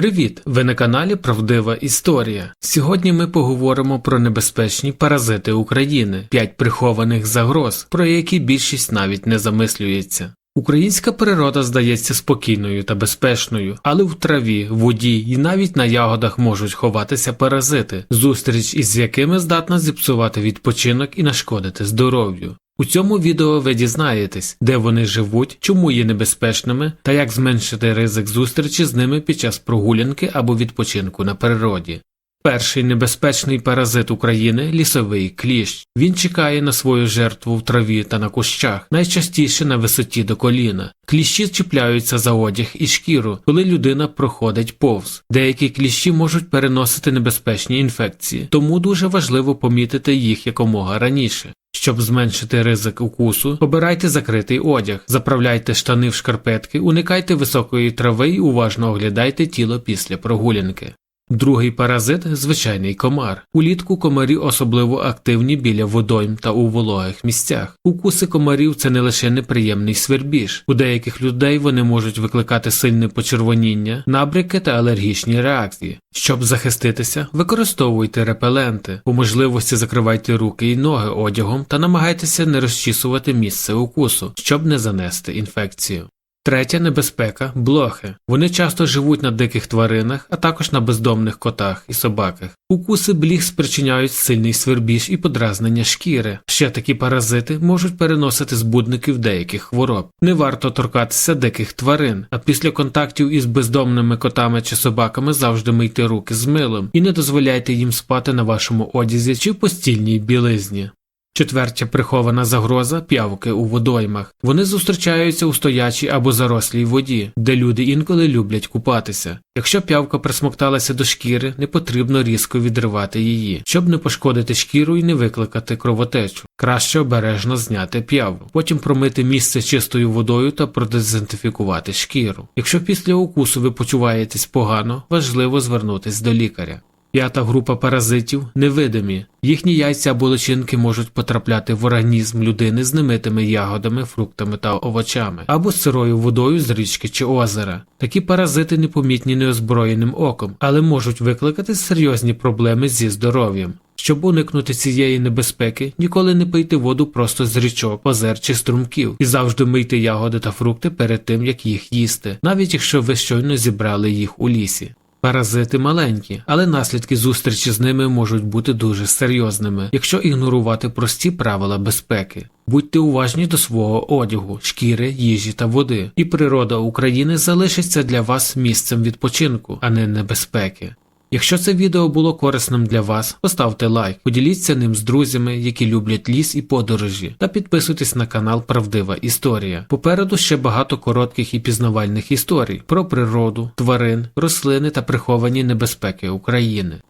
Привіт! Ви на каналі Правдива Історія. Сьогодні ми поговоримо про небезпечні паразити України, 5 прихованих загроз, про які більшість навіть не замислюється. Українська природа здається спокійною та безпечною, але в траві, воді і навіть на ягодах можуть ховатися паразити, зустріч із якими здатна зіпсувати відпочинок і нашкодити здоров'ю. У цьому відео ви дізнаєтесь, де вони живуть, чому є небезпечними та як зменшити ризик зустрічі з ними під час прогулянки або відпочинку на природі. Перший небезпечний паразит України лісовий кліщ. Він чекає на свою жертву в траві та на кущах, найчастіше на висоті до коліна. Кліщі чіпляються за одяг і шкіру, коли людина проходить повз. Деякі кліщі можуть переносити небезпечні інфекції, тому дуже важливо помітити їх якомога раніше. Щоб зменшити ризик укусу, обирайте закритий одяг, заправляйте штани в шкарпетки, уникайте високої трави і уважно оглядайте тіло після прогулянки. Другий паразит звичайний комар. Улітку комарі особливо активні біля водойм та у вологих місцях. Укуси комарів це не лише неприємний свербіж. У деяких людей вони можуть викликати сильне почервоніння, набряки та алергічні реакції. Щоб захиститися, використовуйте репеленти, по можливості закривайте руки і ноги одягом та намагайтеся не розчісувати місце укусу, щоб не занести інфекцію. Третя небезпека блохи. Вони часто живуть на диких тваринах, а також на бездомних котах і собаках. Укуси бліг спричиняють сильний свербіж і подразнення шкіри. Ще такі паразити можуть переносити збудників деяких хвороб. Не варто торкатися диких тварин, а після контактів із бездомними котами чи собаками завжди мийте руки з милом і не дозволяйте їм спати на вашому одязі чи постільній білизні. Четвертя прихована загроза п'явки у водоймах. Вони зустрічаються у стоячій або зарослій воді, де люди інколи люблять купатися. Якщо п'явка присмокталася до шкіри, не потрібно різко відривати її, щоб не пошкодити шкіру і не викликати кровотечу. Краще обережно зняти п'яву, потім промити місце чистою водою та продезінфікувати шкіру. Якщо після укусу ви почуваєтесь погано, важливо звернутися до лікаря. П'ята група паразитів невидимі. Їхні яйця або личинки можуть потрапляти в організм людини з немитими ягодами, фруктами та овочами, або з сирою водою з річки чи озера. Такі паразити непомітні неозброєним оком, але можуть викликати серйозні проблеми зі здоров'ям. Щоб уникнути цієї небезпеки, ніколи не пийте воду просто з річок, озер чи струмків, і завжди мийте ягоди та фрукти перед тим, як їх їсти, навіть якщо ви щойно зібрали їх у лісі. Паразити маленькі, але наслідки зустрічі з ними можуть бути дуже серйозними, якщо ігнорувати прості правила безпеки. Будьте уважні до свого одягу, шкіри, їжі та води, і природа України залишиться для вас місцем відпочинку, а не небезпеки. Якщо це відео було корисним для вас, поставте лайк, поділіться ним з друзями, які люблять ліс і подорожі, та підписуйтесь на канал Правдива Історія. Попереду ще багато коротких і пізнавальних історій про природу, тварин, рослини та приховані небезпеки України.